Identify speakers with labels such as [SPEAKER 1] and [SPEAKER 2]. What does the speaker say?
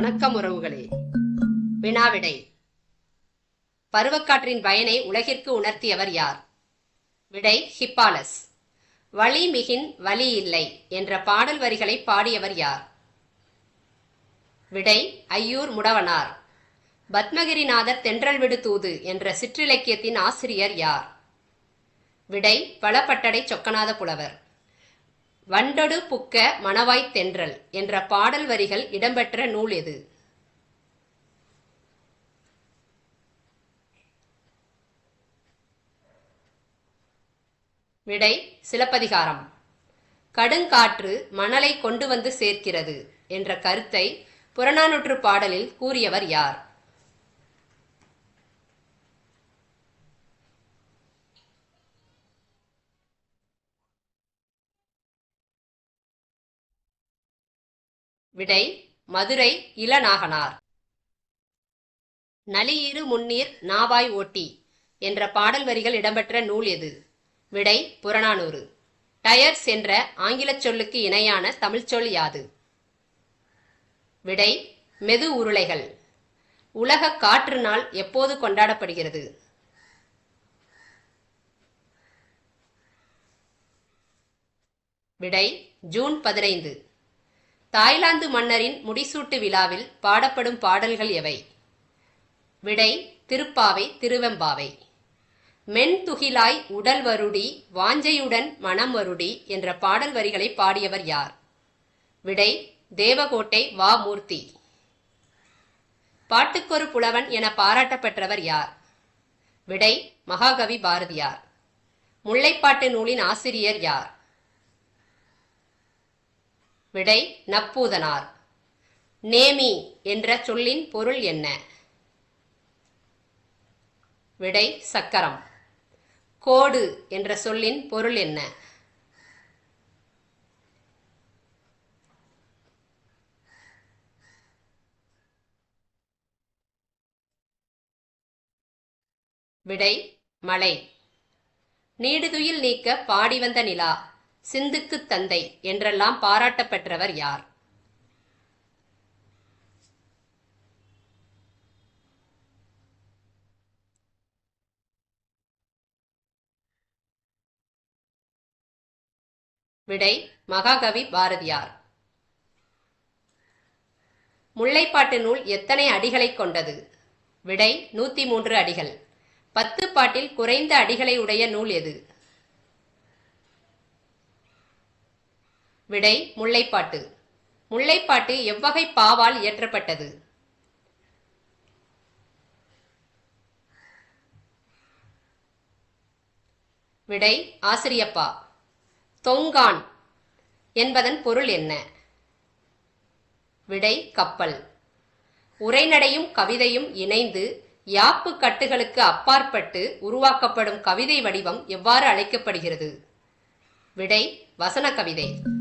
[SPEAKER 1] வணக்கம் உறவுகளே. வினாவிடை. பருவக்காற்றின் பயனை உலகிற்கு உணர்த்தியவர் யார்? விடை ஹிப்பாலஸ். வழி மிகின் வலி இல்லை என்ற பாடல் வரிகளை பாடியவர் யார்? விடை ஐயூர் முடவனார். பத்மகிரிநாதர் தென்றல் விடு தூது என்ற சிற்றிலக்கியத்தின் ஆசிரியர் யார்? விடை பலப்பட்டடை சொக்கநாத புலவர் வண்டடு புக்க மணவாய்த் தென்றல் என்ற பாடல் வரிகள் இடம்பெற்ற நூல் எது விடை சிலப்பதிகாரம். கடுங்காற்று மணலை கொண்டு வந்து சேர்க்கிறது என்ற கருத்தை புறநானூற்று பாடலில் கூறியவர் யார்? விடை மதுரை இளநாகனார். நலியிரு முன்னீர் நாவாய் ஓட்டி என்ற பாடல் வரிகள் இடம்பெற்ற நூல் எது? விடை புறநானூறு. டயர்ஸ் என்ற ஆங்கிலச் சொல்லுக்கு இணையான தமிழ்ச்சொல் யாது? விடை மெது உருளைகள். உலக காற்று நாள் எப்போது கொண்டாடப்படுகிறது? விடை ஜூன் பதினைந்து. தாய்லாந்து மன்னரின் முடிசூட்டு விழாவில் பாடப்படும் பாடல்கள் எவை? விடை திருப்பாவை திருவெம்பாவை. மென்துகிலாய் உடல் வருடி வாஞ்சையுடன் மனம் வருடி என்ற பாடல் வரிகளை பாடியவர் யார்? விடை தேவகோட்டை வா மூர்த்தி. பாட்டுக்கொரு புலவன் என பாராட்ட பெற்றவர் யார்? விடை மகாகவி பாரதியார். முல்லைப்பாட்டு நூலின் ஆசிரியர் யார்? விடை நப்பூதனார். நேமி என்ற சொல்லின் பொருள் என்ன? விடை சக்கரம். கோடு என்ற சொல்லின் பொருள் என்ன? விடை மலை. நீடுதுயில் நீக்க பாடி வந்த நிலா. சிந்துக்குத் தந்தை என்றெல்லாம் பாராட்டப் பெற்றவர் யார்? விடை மகாகவி பாரதியார். முல்லைப்பாட்டு நூல் எத்தனை அடிகளை கொண்டது? விடை நூத்தி மூன்று அடிகள். பத்து பாட்டில் குறைந்த அடிகளை உடைய நூல் எது? விடை முல்லைப்பாட்டு. முல்லைப்பாட்டு எவ்வகை பாவால் இயற்றப்பட்டது? விடை ஆசிரியப்பா. தொங்கான் என்பதன் பொருள் என்ன? விடை கப்பல். உரைநடையும் கவிதையும் இணைந்து யாப்பு கட்டுகளுக்கு அப்பாற்பட்டு உருவாக்கப்படும் கவிதை வடிவம் எவ்வாறு அழைக்கப்படுகிறது? விடை வசன கவிதை.